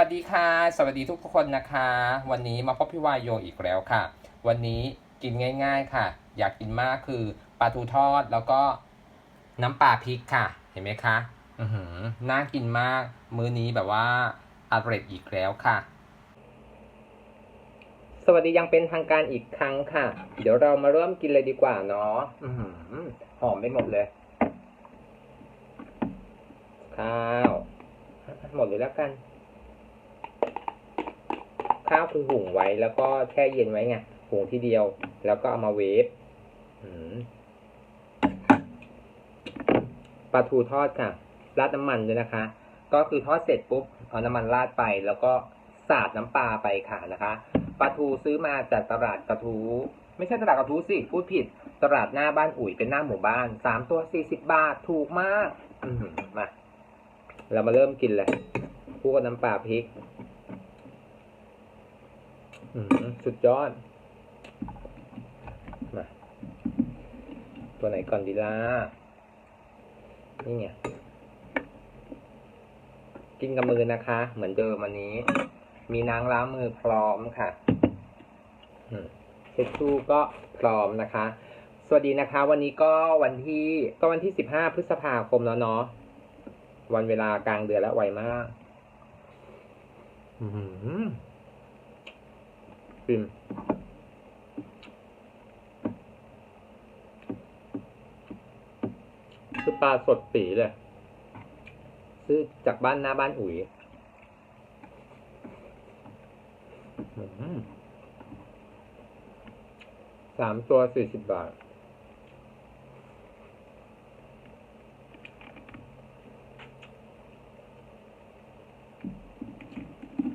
สวัสดีค่ะ สวัสดีทุกคนนะคะ วันนี้มาพบพี่วายโยอีกแล้วค่ะ วันนี้กินง่ายๆค่ะ อยากกินมากคือปลาทูทอดแล้วก็น้ำปลาพริกค่ะ เห็นไหมคะ อือหือน่ากินมาก มื้อนี้แบบว่าอร่อยอีกแล้วค่ะ สวัสดียังเป็นทางการอีกครั้งค่ะ เดี๋ยวเรามาเริ่มกินเลยดีกว่าเนาะอือหือหอมไปหมดเลย ข้าว หมดเลยแล้วกัน ข้าวคือหุงไว้ แล้วก็แช่เย็นไว้ไงหุงทีเดียว แล้วก็เอามาเวฟปลาทูทอดค่ะ ราดน้ำมันด้วยนะคะ ก็คือทอดเสร็จปุ๊บเอาน้ำมันราดไป แล้วก็สาดน้ำปลาไปค่ะนะคะปลาทูซื้อมาจากตลาดกระทู ไม่ใช่ตลาดกระทูสิพูดผิด ตลาดหน้าบ้านอุ๋ยเป็นหน้าหมู่บ้านสามตัวสี่สิบบาทถูกมาก อืมมาเรามาเริ่มกินเลยคู่กับน้ำปลาพริก สุดยอด มา ตัวไหนก่อนดีล่ะ นี่ไง กินกับมือนะคะ เหมือนเดิมวันนี้ มีนางล้างมือพร้อมค่ะเช็ดชู่ก็พร้อมนะคะ สวัสดีนะคะ วันนี้ก็วันที่ก็วันที่สิบห้าพฤษภาคมแล้วเนาะ วันเวลากลางเดือนแล้วไวมาก อืม ฟิมคือปลาสดปีเลย ซื้อจากบ้านหน้าบ้านอุ๋ยสามตัวสี่สิบบาท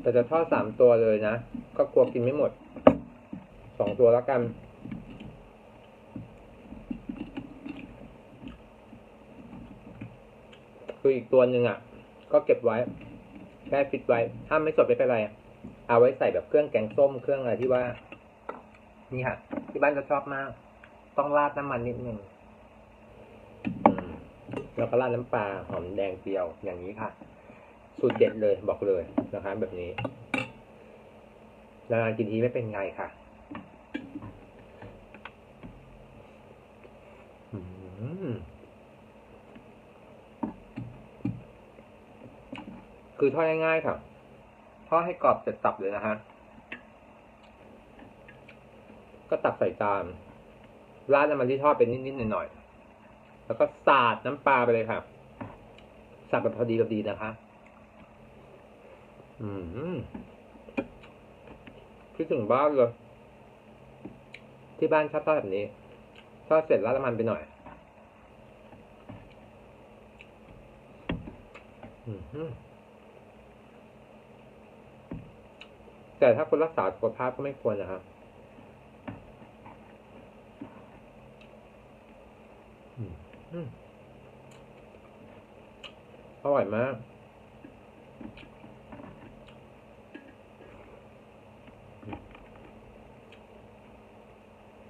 แต่จะทอดสามตัวเลยนะ ก็กลัวกินไม่หมด สองตัวแล้วกัน คืออีกตัวหนึ่งอะ ก็เก็บไว้แค่ฟิตไว้ ถ้าไม่สดไม่เป็นไร เอาไว้ใส่แบบเครื่องแกงส้มเครื่องอะไรที่ว่า นี่ค่ะ ที่บ้านจะชอบมาก ต้องราดน้ำมันนิดหนึ่งแล้วก็ราดน้ำปลาหอมแดงเจียวอย่างนี้ค่ะ สูตรเด็ดเลยบอกเลยนะคะแบบนี้ นานๆกินทีไม่เป็นไงค่ะคือทอดง่ายๆค่ะทอดให้กรอบเสร็จสับเลยนะฮะ ก็ตักใส่จานราดน้ำมันที่ทอดเป็นนิดๆหน่อยๆ แล้วก็สาดน้ำปลาไปเลยค่ะสับแบบพอดีพอดีนะคะ อืม คิดถึงบ้านเลย ที่บ้านชอบทอดแบบนี้ทอดเสร็จแล้วน้ำมันไปหน่อยแต่ถ้าคนรักษาสุขภาพก็ไม่ควรนะครับอร่อยมาก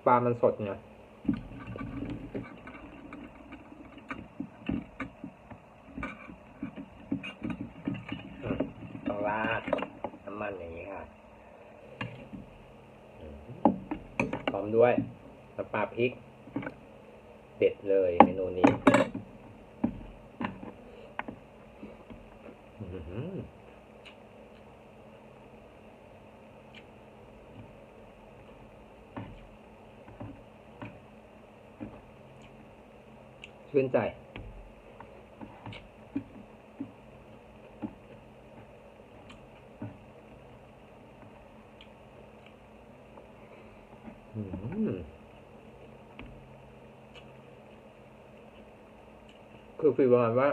ปลามันสดไงอืมต้องราดน้ำมันอย่างนี้ค่ะอืมพร้อมด้วยน้ำปลาพริก เด็ดเลยเมนูนี้อื้อหือ ชื่นใจ คือฟีลประมาณว่า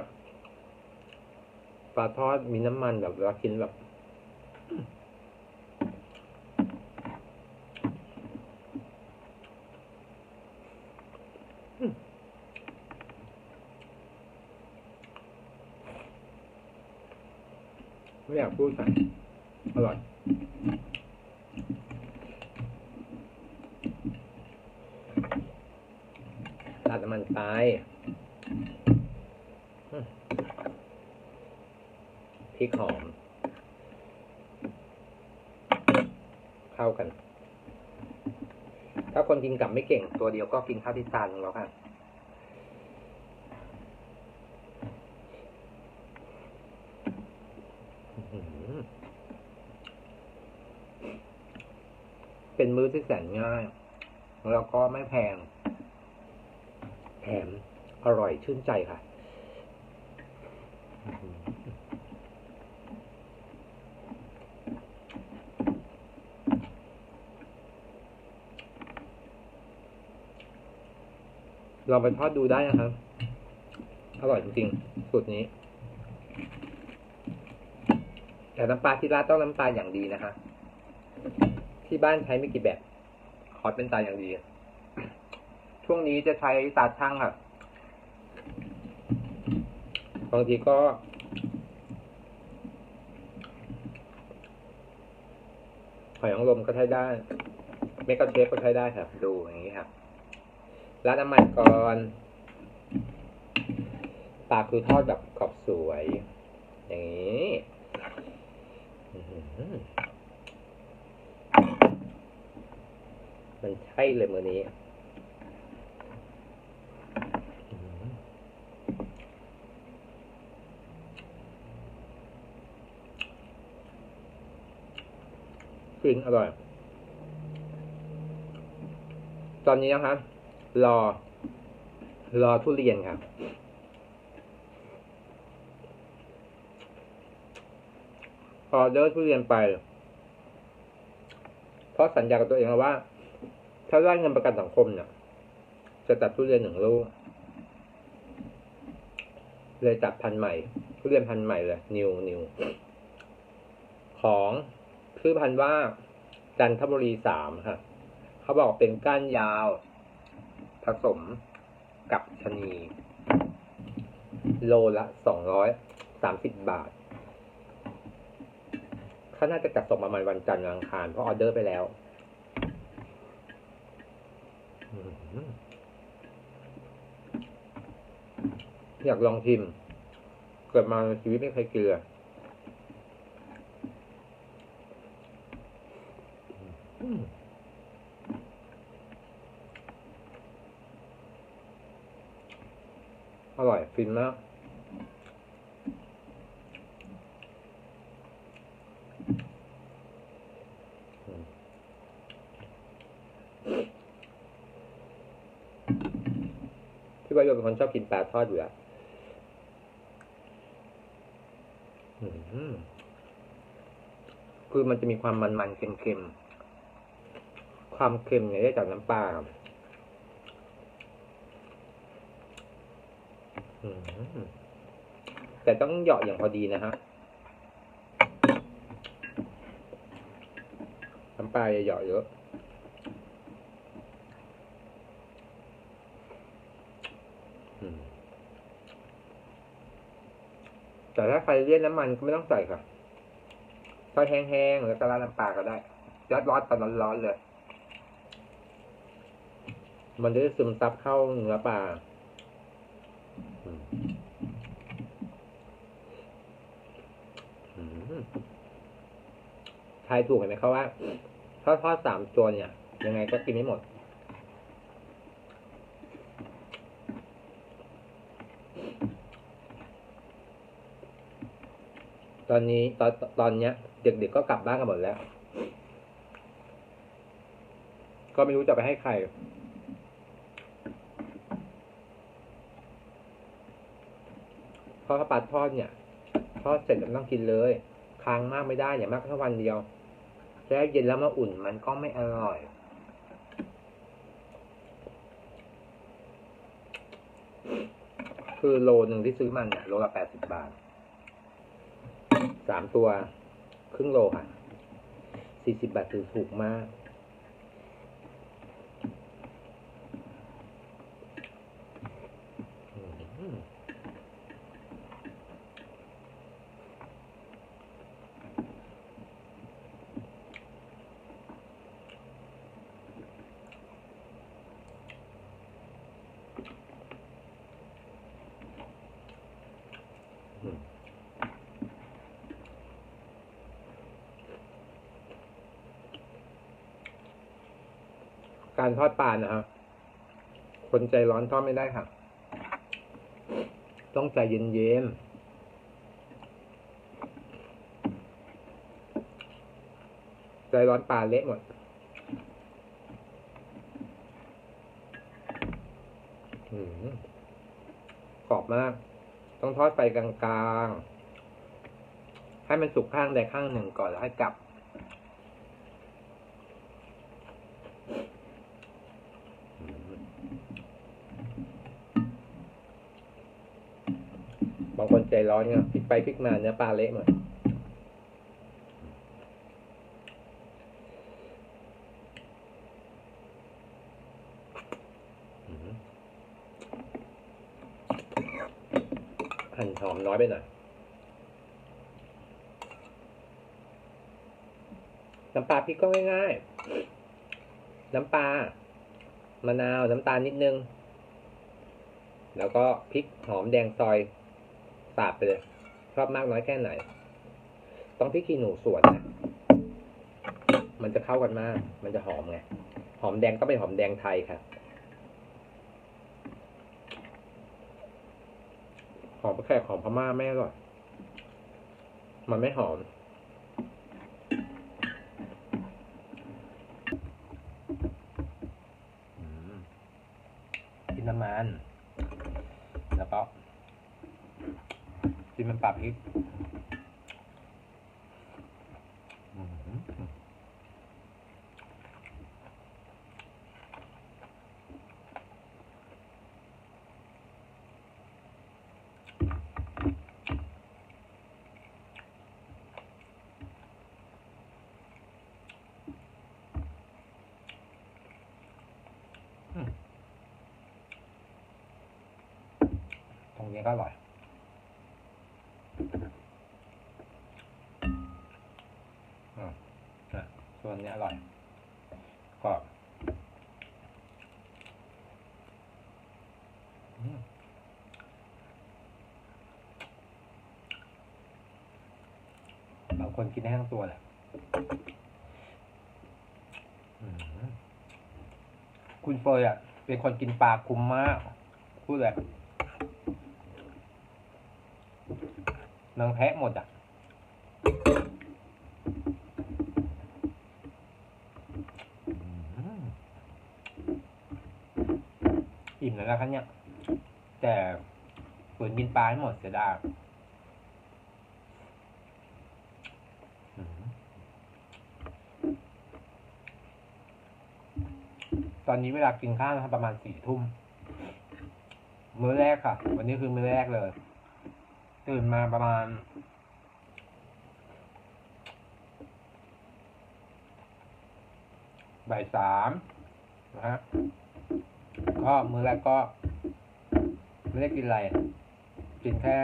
ปลาทอดมีน้ำมันแบบเวลากินแบบ ไม่อยากพูดใส่อร่อยตัดมันตายพริกหอม เข้ากัน ถ้าคนกินกับไม่เก่งตัวเดียวก็กินข้าวที่จานของเราค่ะ เป็นมื้อที่แสนง่าย แล้วก็ไม่แพง แถมอร่อยชื่นใจค่ะ ลองไปทอดดูได้นะครับ อร่อยจริงๆ สูตรนี้ แต่น้ำปลาที่ร้านต้องน้ำปลาอย่างดีนะคะ ที่บ้านใช้ไม่กี่แบบขอร์ดเป็นตาอย่างดี ช่วงนี้จะใช้ตาช่างค่ะบางทีก็ หอยนางรมก็ใช้ได้ เมกะเชฟก็ใช้ได้ครับ ดูอย่างนี้ครับร้านน้ำมันก่อนปลาคือทอดแบบกรอบสวย อย่างนี้อื้อหือ มันใช่เลยมือนี้จริงอร่อย ตอนนี้นะครับรอ รอทุเรียนครับ ออเดอร์ทุเรียนไป เพราะสัญญากับตัวเองแล้วว่า ถ้าได้เงินประกันสังคมเนี่ย จะจัดทุเรียนหนึ่งลูก เลยจัดพันใหม่ ทุเรียนพันใหม่เลย นิวนิว ของชื่อพันธุ์ว่าจันทบุรีสามค่ะ เขาบอกเป็นก้านยาว ผสมกับชะนี โลละสองร้อยสามสิบบาทเขาน่าจะจัดส่งประมาณวันจันทร์วันอังคารเพราะออเดอร์ไปแล้ว อื้อหืออยากลองชิม เกิดมาในชีวิตไม่เคยเกลือมอร่อย ฟินมาก พี่ วายโยเป็นคนชอบกินปลาทอดอยู่แล้วอืมคือมันจะมีความมันๆเค็มๆ ความเค็มเนี่ยได้จากน้ำปลาแต่ต้องเหยาะอย่างพอดีนะฮะ น้ำปลาอย่าเหยาะเยอะ แต่ถ้าใครเลี่ยนน้ำมันก็ไม่ต้องใส่ค่ะทอดแห้งๆแล้วก็ราดน้ำปลาก็ได้ยัดร้อนตอนร้อนๆเลย มันจะซึมซับเข้าเนื้อปลาทายถูกเห็นไหมครับว่าทอดทอดสามตัวเนี่ย ยังไงก็กินไม่หมด ตอนนี้ตอนตอนเนี้ย เด็กๆกก็กลับบ้านกันหมดแล้ว ก็ไม่รู้จะไปให้ใคร เพราะข้าปลาทอดเนี่ยทอดเสร็จแล้วต้องกินเลยค้างมากไม่ได้อย่างมากแค่วันเดียวแช่เย็นแล้วมาอุ่นมันก็ไม่อร่อยคือโลหนึ่งที่ซื้อมันเนี่ยโลละแปดสิบบาท สามตัว ครึ่งโลค่ะสี่สิบบาทถือถูกมาก อืมอืม การทอดปลานะครับคนใจร้อนทอดไม่ได้ค่ะ ต้องใจเย็นๆใจร้อนปลาเละหมดอืมกรอบมาก ต้องทอดไฟกลางๆ ให้มันสุกข้างใดข้างหนึ่งก่อนแล้วให้กลับ ร้อนเนี่ยพลิกไปพลิกมาเนื้อปลาเละหมดอืมหั่นหอมน้อยไปหน่อยน้ำปลาพริกก็ง่ายๆ น้ำปลามะนาว น้ำตาลนิดนึง แล้วก็พริกหอมแดงซอย สาดไปเลย ชอบมากน้อยแค่ไหน ต้องพริกขี้หนูสวนนะมันจะเข้ากันมาก มันจะหอมไง หอมแดงก็เป็นหอมแดงไทยครับ หอมแขกหอมพม่าไม่อร่อยมันไม่หอมอืมกินน้ำมัน แล้วก็ กินมันปรับพริกอืมตรงนี้ก็อร่อย นนี้อร่อยกรอบบางคนกินได้ทั้งตัวแหละคุณเฟยอะ เป็นคนกินปลาคุ้มมาก พูดเลยนางแพะหมดอะ อืมอิ่ม แล้วนะครับเนี่ย แต่ฝืนกินปลาให้หมดเสียดายตอนนี้เวลากินข้าวนะครับประมาณสี่ทุ่มมื้อแรกค่ะ วันนี้คือมื้อแรกเลย ตื่นมาประมาณบ่ายสามนะฮะ ก็มือแรกก็ ไม่ได้กินอะไรกินแค่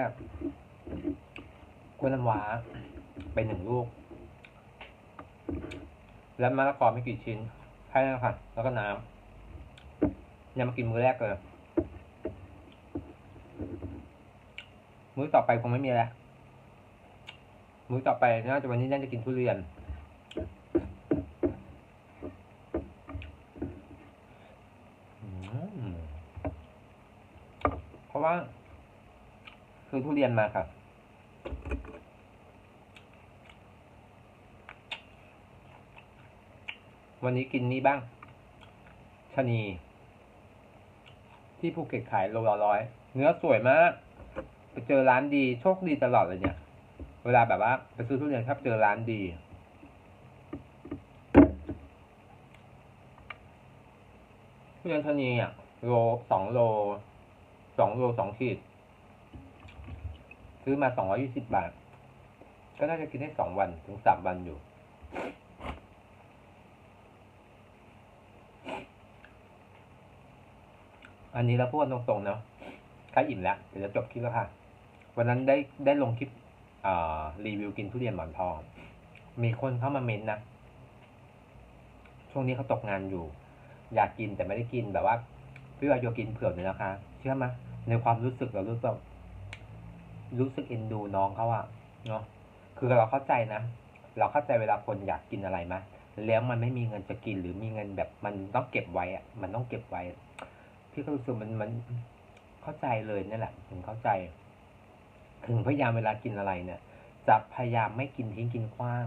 กล้วยน้ำว้าไปหนึ่งลูก แล้วมะละกอไม่กี่ชิ้นแค่นั้นค่ะ แล้วก็น้ำเนี่ยมากินมือแรกเลยมื้อต่อไปคงไม่มีแล้ว มื้อต่อไปน่าจะวันนี้น่าจะกินทุเรียน อืมเพราะว่า ซื้อทุเรียนมาค่ะ วันนี้กินนี้บ้างชะนี ที่ภูเก็ตขายโลละร้อย เนื้อสวยมากไปเจอร้านดีโชคดีตลอดเลยเนี่ย เวลาแบบว่าไปซื้อทุเรียนครับเจอร้านดีทุเรียนชะนีอะโลสองโลสองโลสองขีด ซื้อมาสองร้อยี่สิบบาท ก็น่าจะกินได้สองวันถึงสามวันอยู่ อันนี้เราพูดตรงๆเนาะใกล้อิ่มแล้วเดี๋ยวจะจบคลิปแล้วค่ะ วันนั้นได้ได้ลงคลิปรีวิวกินทุเรียนหมอนทอง มีคนเข้ามาเม้นต์นะ ช่วงนี้เขาตกงานอยู่ อยากกินแต่ไม่ได้กินแบบว่าพี่วายโยกินเผื่อเนี่ยนะคะ เชื่อไหมในความรู้สึกเรารู้สึก รู้สึกเอ็นดูน้องเขาอะเนาะคือเราเข้าใจนะ เราเข้าใจเวลาคนอยากกินอะไรมะแล้วมันไม่มีเงินจะกินหรือมีเงินแบบมันต้องเก็บไว้อะมันต้องเก็บไว้ พี่ก็รู้สึกมันมันเข้าใจเลยนี่แหละ ถึงเข้าใจ ถึงพยายามเวลากินอะไรเนี่ยจะพยายามไม่กินทิ้งกินขว้าง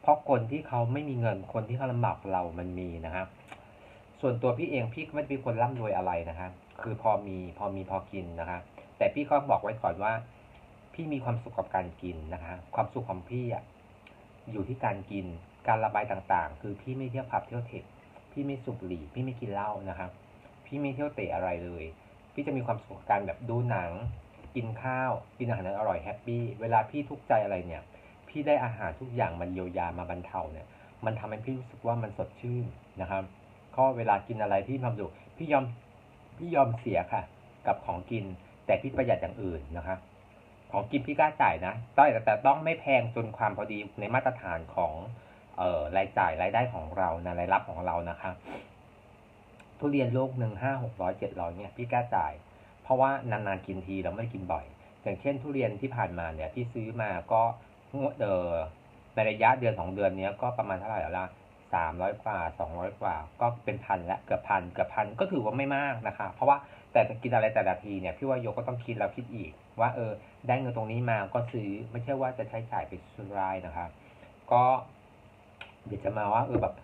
เพราะคนที่เขาไม่มีเงินคนที่เขาลำบากเรามันมีนะครับ ส่วนตัวพี่เองพี่ก็ไม่ได้เป็นคนร่ำรวยอะไรนะครับคือพอมีพอมีพอกินนะครับแต่พี่ก็บอกไว้ก่อนว่า พี่มีความสุขกับการกินนะคะ ความสุขของพี่อะอยู่ที่การกินการระบายต่างๆ คือพี่ไม่เที่ยวผับเที่ยวเทคพี่ไม่สูบหรี่พี่ไม่กินเหล้านะครับ พี่ไม่เที่ยวเตะอะไรเลย พี่จะมีความสุขกับการแบบดูหนัง กินข้าวกินอาหารอร่อยแฮปปี้เวลาพี่ทุกข์ใจอะไรเนี่ย พี่ได้อาหารทุกอย่างมันเยียวยามาบรรเทาเนี่ย มันทำให้พี่รู้สึกว่ามันสดชื่นนะครับก็เวลากินอะไรพี่มีความสุขพี่ยอมพี่ยอมเสียค่ะ กับของกิน แต่พี่ประหยัดอย่างอื่นนะครับ ของกินพี่กล้าจ่ายนะต้องแต่ต้องไม่แพงจนความพอดีในมาตรฐานของเอ่อรายจ่ายรายได้ของเรานะรายรับของเรานะครับทุเรียนโลกหนึ่งห้าหกร้อยเจ็ดร้อยเนี่ยพี่กล้าจ่าย เพราะว่านานๆกินทีเราไม่ได้กินบ่อย อย่างเช่นทุเรียนที่ผ่านมาเนี่ยพี่ซื้อมาก็เออในระยะเดือนสองเดือนเนี้ยก็ประมาณเท่าไหร่แล้วล่ะ สามร้อยกว่าสองร้อยกว่า ก็เป็นพันและเกือบพันเกือบพันก็ถือว่าไม่มากนะคะ เพราะว่าแต่จะกินอะไรแต่ละทีเนี่ยพี่ว่าโยก็ต้องคิดแล้วคิดอีก ว่าเออได้เงินตรงนี้มาก็ซื้อไม่ใช่ว่าจะใช้จ่ายไปสุดรายนะคะก็เดี๋ยวจะมาว่าเออแบบ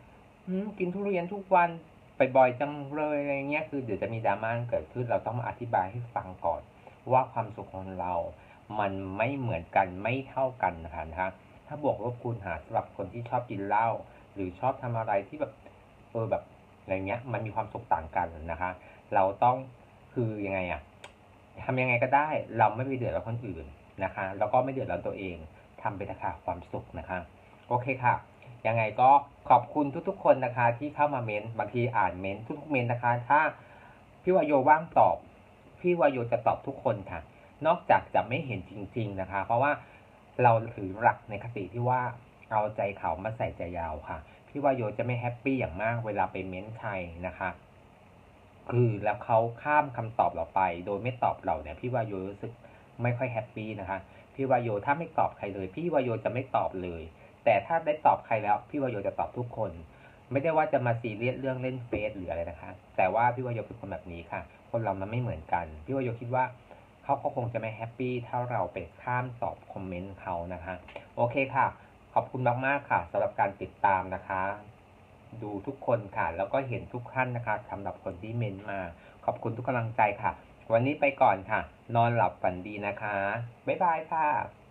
กินทุเรียนทุกวันไปบ่อยจังเลยอะไรเงี้ยคือเดี๋ยวจะมีดราม่าเกิดขึ้นเราต้องมาอธิบายให้ฟังก่อน ว่าความสุขของเรา มันไม่เหมือนกันไม่เท่ากันนะคะนะฮะถ้าบวกลบคูณหารสำหรับคนที่ชอบกินเหล้า หรือชอบทำอะไรที่แบบเออแบบอะไรเงี้ย มันมีความสุขต่างกันนะคะ เราต้องคือยังไงอะทำยังไงก็ได้ เราไม่ไปเดือดร้อนคนอื่นนะคะ แล้วก็ไม่เดือดร้อนตัวเองทำไปนะคะความสุขนะคะ โอเคค่ะยังไงก็ขอบคุณทุกๆ คนนะคะ ที่เข้ามาเมนบางทีอ่านเมนทุกๆเมนนะคะ ถ้าพี่วายโยว่างตอบ พี่วายโยจะตอบทุกคนค่ะ นอกจากจะไม่เห็นจริง ๆนะคะ เพราะว่าเราถือหลักในคติที่ว่า เอาใจเขามาใส่ใจยาวค่ะ พี่วายโยจะไม่แฮปปี้อย่างมากเวลาไปเม้นใครนะคะ คือแล้วเขาข้ามคำตอบเราไป โดยไม่ตอบเราเนี่ยพี่วายโยรู้สึกไม่ค่อยแฮปปี้นะคะ พี่วายโยถ้าไม่ตอบใครเลย พี่วายโยจะไม่ตอบเลย แต่ถ้าได้ตอบใครแล้ว พี่วายโยจะตอบทุกคน ไม่ได้ว่าจะมาซีเรียสเรื่องเล่นเฟซหรืออะไรนะคะ แต่ว่าพี่วายโยเป็นคนแบบนี้ค่ะ คนเรามันไม่เหมือนกัน พี่วายโยคิดว่าเขาก็คงจะไม่แฮปปี้ถ้าเราไปข้ามตอบคอมเมนต์เขานะคะ โอเคค่ะ ขอบคุณมาก ๆ ค่ะสำหรับการติดตามนะคะ ดูทุกคนค่ะ แล้วก็เห็นทุกท่านนะคะสำหรับคนที่เมนต์มา ขอบคุณทุกกำลังใจค่ะ วันนี้ไปก่อนค่ะ นอนหลับฝันดีนะคะ บ๊ายบายค่ะ